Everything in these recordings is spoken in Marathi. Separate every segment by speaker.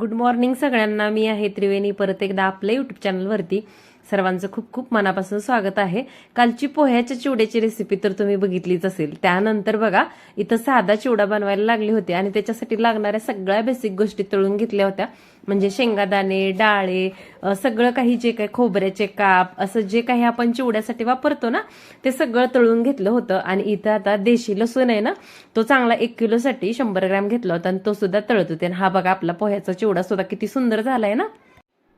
Speaker 1: गुड मॉर्निंग सगळ्यांना. मी आहे त्रिवेणी. परत एकदा आपल्या युट्यूब चॅनलवरती सर्वांचं खूप खूप मनापासून स्वागत आहे. कालची पोह्याच्या चिवड्याची रेसिपी तर तुम्ही बघितलीच असेल. त्यानंतर बघा इथं साधा चिवडा बनवायला लागली होती आणि त्याच्यासाठी लागणाऱ्या सगळ्या बेसिक गोष्टी तळून घेतल्या होत्या. म्हणजे शेंगादाणे डाळे सगळं काही जे काही खोबऱ्याचे काप असं जे काही आपण चिवड्यासाठी वापरतो ना ते सगळं तळून घेतलं होतं. आणि इथं आता देशी लसूण आहे ना तो चांगला एक किलोसाठी शंभर ग्रॅम घेतला होता आणि तो सुद्धा तळत होते. आणि हा बघा आपला पोह्याचा चिवडा सुद्धा किती सुंदर झालाय ना.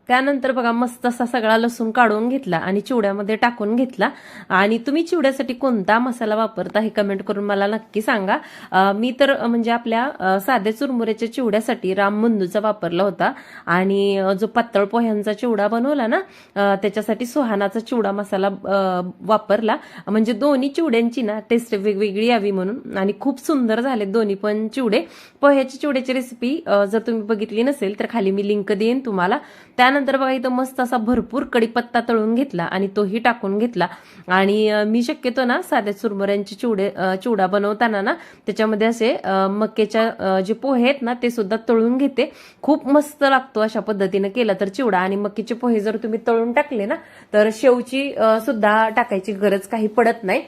Speaker 1: त्यानंतर बघा मस्त असा सगळा लसूण काढून घेतला आणि चिवड्यामध्ये टाकून घेतला. आणि तुम्ही चिवड्यासाठी कोणता मसाला वापरता हे कमेंट करून मला नक्की सांगा. मी तर म्हणजे आपल्या साध्या चुरमुऱ्याच्या चिवड्यासाठी राम मंदूचा वापरला होता. आणि जो पातळ पोह्यांचा चिवडा बनवला ना त्याच्यासाठी सुहानाचा चिवडा मसाला वापरला. म्हणजे दोन्ही चिवड्यांची ना टेस्ट वेगवेगळी यावी म्हणून. आणि खूप सुंदर झाले दोन्ही पण चिवडे. पोह्याची चिवड्याची रेसिपी जर तुम्ही बघितली नसेल तर खाली मी लिंक देईन तुम्हाला. त्या त्यानंतर बघा इथं मस्त असा भरपूर कडीपत्ता तळून घेतला आणि तोही टाकून घेतला. आणि मी शक्यतो ना साध्या चुरमुऱ्यांचे चिवडे चिवडा बनवताना ना त्याच्यामध्ये असे अं, मक्याच्या जे पोहे आहेत ना ते सुद्धा तळून घेते. खूप मस्त लागतो अशा पद्धतीनं केला तर चिवडा. आणि मक्याचे पोहे जर तुम्ही तळून टाकले ना तर शेवची सुद्धा टाकायची गरज काही पडत नाही.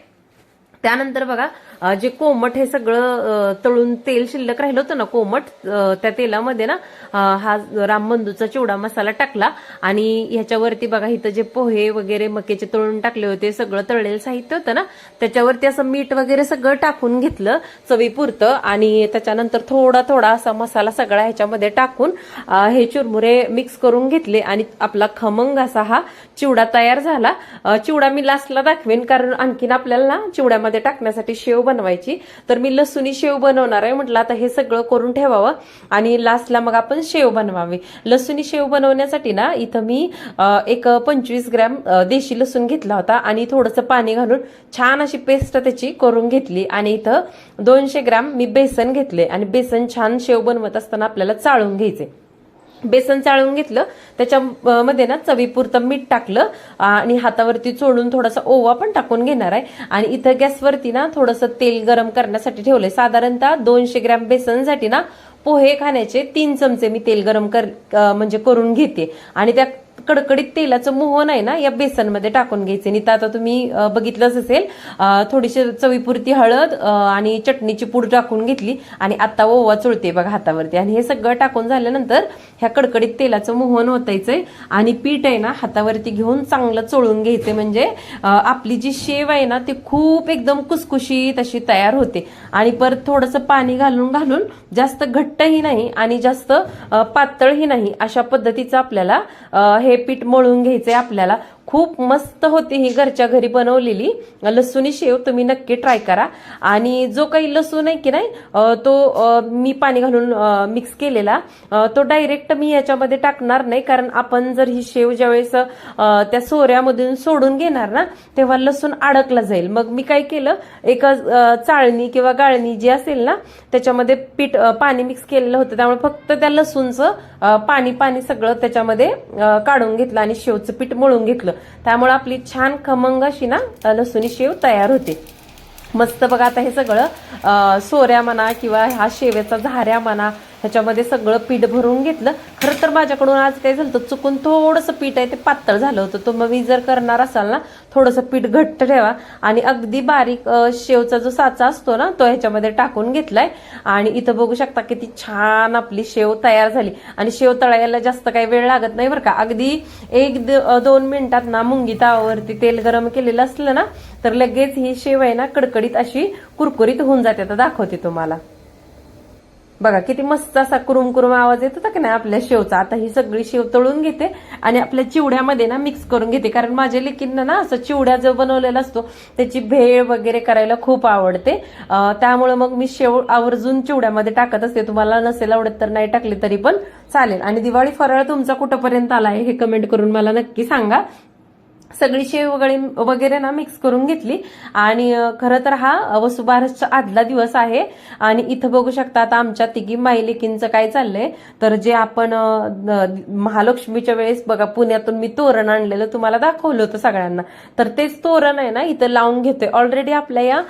Speaker 1: त्यानंतर बघा जे कोमट हे सगळं तळून तेल शिल्लक राहिलं होतं ना कोमट त्या तेलामध्ये ना हा रामबंधूचा चिवडा मसाला टाकला आणि ह्याच्यावरती बघा इथं जे पोहे वगैरे मकेचे तळून टाकले होते सगळं तळलेलं साहित्य होतं ना त्याच्यावरती असं मीठ वगैरे सगळं टाकून घेतलं चवीपुरतं आणि त्याच्यानंतर थोडा थोडा असा मसाला सगळा ह्याच्यामध्ये टाकून हे चुरमुरे मिक्स करून घेतले आणि आपला खमंग असा हा चिवडा तयार झाला. चिवडा मी लास्टला दाखवेन कारण आणखीन आपल्याला ना चिवड्यामध्ये टाकण्यासाठी शेव बनवायची. तर मी लसुनी शेव बनवणार आहे. म्हटलं आता हे सगळं करून ठेवावं आणि लास्टला मग आपण शेव बनवावी. लसुणी शेव बनवण्यासाठी ना इथं मी एक पंचवीस ग्रॅम देशी लसूण घेतला होता आणि थोडंसं पाणी घालून छान अशी पेस्ट त्याची करून घेतली आणि इथं दोनशे ग्रॅम मी बेसन घेतले आणि बेसन छान शेव बनवत असताना आपल्याला चाळून घ्यायचे. बेसन चाळून घेतलं त्याच्यामध्ये ना चवीपुरतं मीठ टाकलं आणि हातावरती चोळून थोडासा ओवा पण टाकून घेणार आहे. आणि इथं गॅसवरती ना थोडंसं तेल गरम करण्यासाठी ठेवलंय. साधारणतः दोनशे ग्रॅम बेसनसाठी ना पोहे खाण्याचे तीन चमचे मी तेल गरम कर म्हणजे करून घेते. आणि त्या कडकडीत तेलाचं मोहन आहे ना या बेसनमध्ये टाकून घ्यायचे. आणि इथं आता तुम्ही बघितलंच असेल थोडीशी चवीपुरती हळद आणि चटणीची पूड टाकून घेतली. आणि आता ओवा चुळते बघा हातावरती. आणि हे सगळं टाकून झाल्यानंतर ह्या कडकडीत तेलाचं मोहन होतायचंय आणि पीठ आहे ना हातावरती घेऊन चांगलं चोळून घ्यायचे म्हणजे आपली जी शेव आहे ना ती खूप एकदम कुसकुशीत अशी तयार होते. आणि परत थोडंसं पाणी घालून घालून जास्त घट्टही नाही आणि जास्त पातळही नाही अशा पद्धतीचं आपल्याला हे हे पीठ मळून घ्यायचंय आपल्याला. खूप मस्त होती ही घरच्या घरी बनवलेली. लसूणी शेव तुम्ही नक्की ट्राय करा. आणि जो काही लसूण आहे की नाही तो मी पाणी घालून मिक्स केलेला. तो डायरेक्ट मी याच्यामध्ये टाकणार नाही. कारण आपण जर ही शेव ज्यावेळेस त्या सोऱ्यामधून सोडून घेणार ना तेव्हा लसूण अडकला जाईल. मग मी काय केलं एका चाळणी किंवा गाळणी जी असेल ना त्याच्यामध्ये पीठ पाणी मिक्स केलेलं होतं. त्यामुळे फक्त त्या लसूणचं पाणी पाणी सगळं त्याच्यामध्ये काढून घेतलं आणि शेवचं पीठ मळून घेतलं. त्यामुळे आपली छान खमंग अशी ना लसूणी शेव तयार होते. मस्त बघा आता हे सगळं सोऱ्या म्हणा किंवा हा शेवेचा झाऱ्या म्हणा ह्याच्यामध्ये सगळं पीठ भरून घेतलं. खरं तर माझ्याकडून आज काय झालं तर चुकून थोडंसं पीठ आहे ते पातळ झालं होतं. तुम्ही मी जर करणार असाल ना थोडंसं पीठ घट्ट ठेवा आणि अगदी बारीक शेवचा जो साचा असतो ना तो ह्याच्यामध्ये टाकून घेतलाय. आणि इथं बघू शकता किती छान आपली शेव तयार झाली. आणि शेव तळायला जास्त काही वेळ लागत नाही बरं का. अगदी एक द- दोन मिनिटात ना मुंगी तावावरती तेल गरम केलेलं असलं ना तर लगेच ही शेव आहे ना कडकडीत अशी कुरकुरीत होऊन जाते. आता दाखवते तुम्हाला. बघा किती मस्त असा कुरुम कुरुम आवाज येत होता की नाही आपल्या शेवचा. आता ही सगळी शेव तळून घेते आणि आपल्या चिवड्यामध्ये ना मिक्स करून घेते. कारण माझ्या लेकींना ना असं चिवड्या जो बनवलेला असतो त्याची भेळ वगैरे करायला खूप आवडते. त्यामुळे मग मी शेव आवर्जून चिवड्यामध्ये टाकत असते. तुम्हाला नसेल आवडत तर नाही टाकले तरी पण चालेल. आणि दिवाळी फराळ तुमचा कुठंपर्यंत आहे हे कमेंट करून मला नक्की सांगा. सगळी शेव वगैरे वगैरे ना मिक्स करून घेतली. आणि खरं तर हा वसुबारसचा आदला दिवस आहे. आणि इथं बघू शकता आता आमच्या तिघी मायलेकींचं काय चाललंय. तर जे आपण महालक्ष्मीच्या वेळेस बघा पुण्यातून मी तोरण आणलेलं तुम्हाला दाखवलं होतं सगळ्यांना. तर तेच तोरण आहे ना इथं लावून घेतोय. ऑलरेडी आपल्या या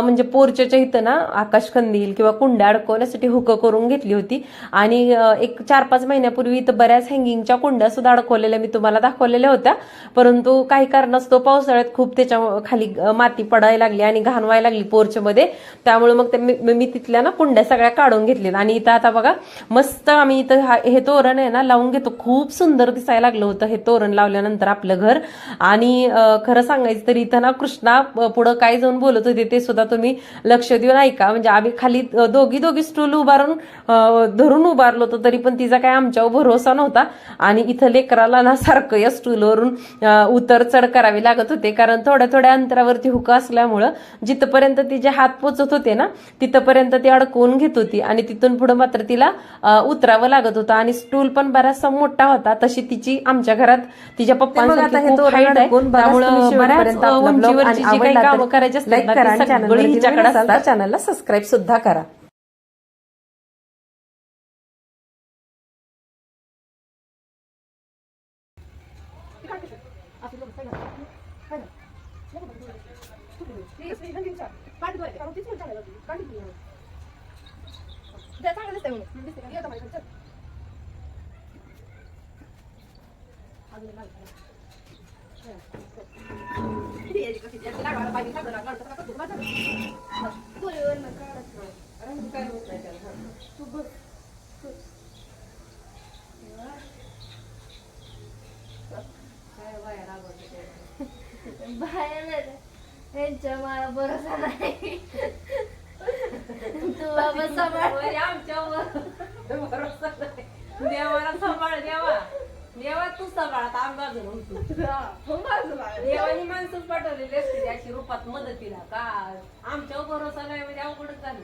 Speaker 1: म्हणजे पोर्चेच्या इथं ना आकाश कंदील किंवा कुंड्या अडकवण्यासाठी हुकं करून घेतली होती. आणि एक चार पाच महिन्यापूर्वी इथं बऱ्याच हँगिंगच्या कुंड्या सुद्धा अडकवलेल्या मी तुम्हाला दाखवलेल्या होत्या. परंतु काही कारणास्तव पावसाळ्यात खूप त्याच्याखाली माती पडायला लागली आणि घाण व्हायला लागली पोर्चमध्ये. त्यामुळे मग ते मी मी तिथल्या ना कुंड्या सगळ्या काढून घेतल्या आणि इथं आता बघा मस्त आम्ही इथं हा- हे तोरण आहे ना लावून घेतो. खूप सुंदर दिसायला लागलं होतं हे तोरण लावल्यानंतर आपलं घर. आणि खरं सांगायचं तर इथं ना कृष्णा पुढं काय जाऊन बोलत होते ते सुद्धा तुम्ही लक्ष देऊन ऐका. म्हणजे आम्ही खाली दोघी दोघी स्टूल उभारून धरून उभारलो होतो तरी पण तिचा काय आमच्यावर भरोसा नव्हता. आणि इथं लेकराला ना सारखं या स्टूलवरून उत उतर चढ करावी लागत होते. कारण थोड्या थोड्या अंतरावरती हुका असल्यामुळं जिथपर्यंत तिचे हात पोचत होते ना तिथपर्यंत ती अडकवून घेत होती. आणि तिथून पुढे मात्र तिला उतरावं लागत होतं. आणि स्टूल पण बराचसा मोठा होता. तशी तिची आमच्या घरात तिच्या पप्पांसाठी करायची
Speaker 2: चॅनलला सबस्क्राईब सुद्धा करा.
Speaker 3: बाहेर त्यांच्या मला भरोसा नाही. तू बाबा सांभाळ.
Speaker 1: देवाला सांभाळ देवा. देवा तू सांभाळ. आता आमदार धरून तू. देवानी माणसंच पाठवलेली असते अशी रूपात मदतीला. का? आमच्यावर भरोसा नाही म्हणजे अवघडच झालं.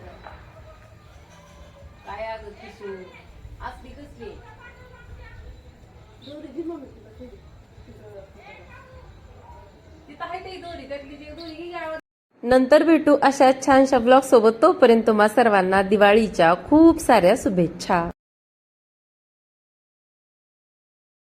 Speaker 1: काय अगं किशू असली कसली? तिथं आहे दोरी त्यातली ती दोरी गावात नंतर भेटू अशा छानशा ब्लॉग सोबत. तोपर्यंत तुम्हा सर्वांना दिवाळीच्या खूप साऱ्या शुभेच्छा.